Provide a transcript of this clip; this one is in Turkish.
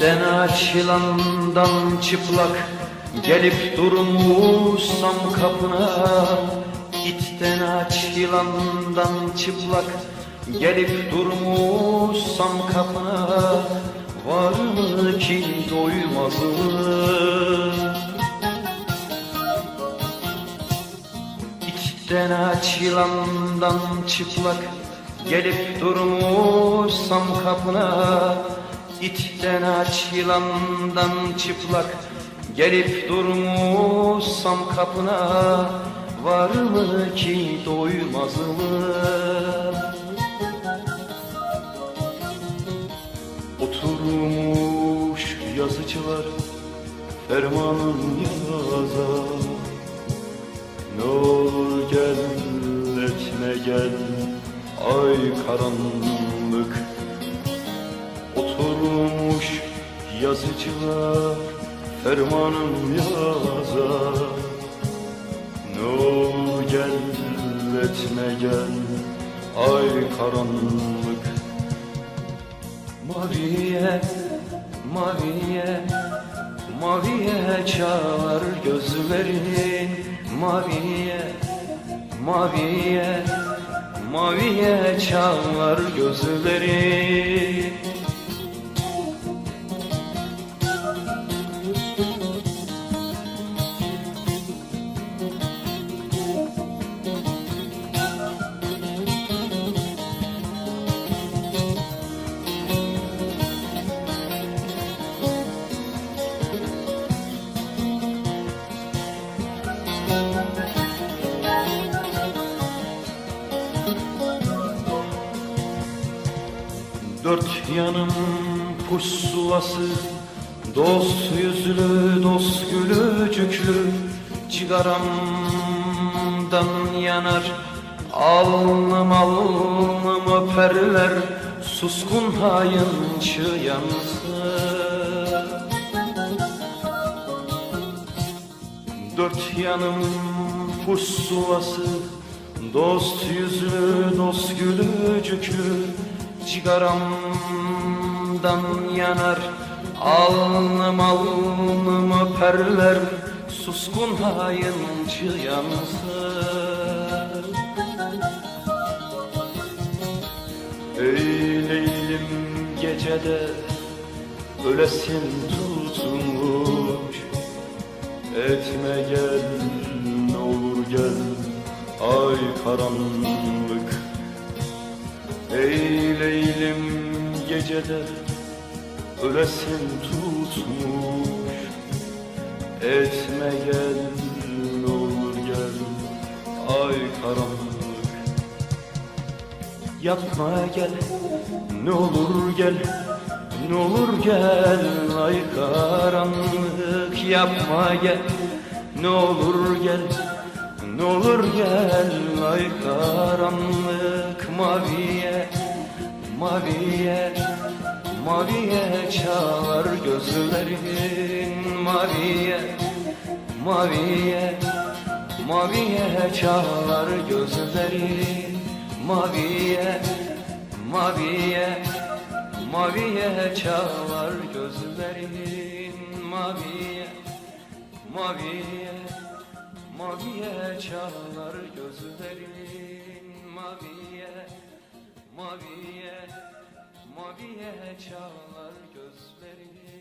İtten açılandan çıplak Gelip durmuşsam kapına İtten açılandan çıplak Gelip durmuşsam kapına Var mı ki doymaz mı? İçten açılandan çıplak Gelip durmuşsam kapına İçten açılandan çıplak Gelip durmuşsam kapına Var mı ki doymaz mı? Oturmuş yazıcılar Fermanın yazar ne olur gel etme gel ay karanlık Oturmuş yazıcılar fermanım yazar Ne olur gel etme gel ay karanlık. Maviye, maviye, maviye çağır gözlerin. Maviye, maviye, maviye çağır gözlerin Dört yanım pusulası Dost yüzlü, dost gülücüklü Cigaramdan yanar Alnım alnım öperler. Suskun hayıncı yansın Dört yanım pusulası Dost yüzlü, dost gülücüklü Cigaramdan yanar Alnım alnım öperler Suskun hayıncı yansın Ey Leylim gecede Ölesin tutmuş. Etme gel ne olur gel Ay karanlık Ey gecede Ölesin tutmuş. Etme gel olur gel Ay karanlık. Yapma gel ne olur gel ne olur gel ay karanlık. Yapma gel ne olur gel ne olur gel ay karanlık maviye maviye maviye çağır gözlerin maviye maviye maviye çağır gözlerin maviye maviye maviye çağır gözlerin maviye maviye maviye çağır gözlerin maviye maviye maviye çağır gözlerin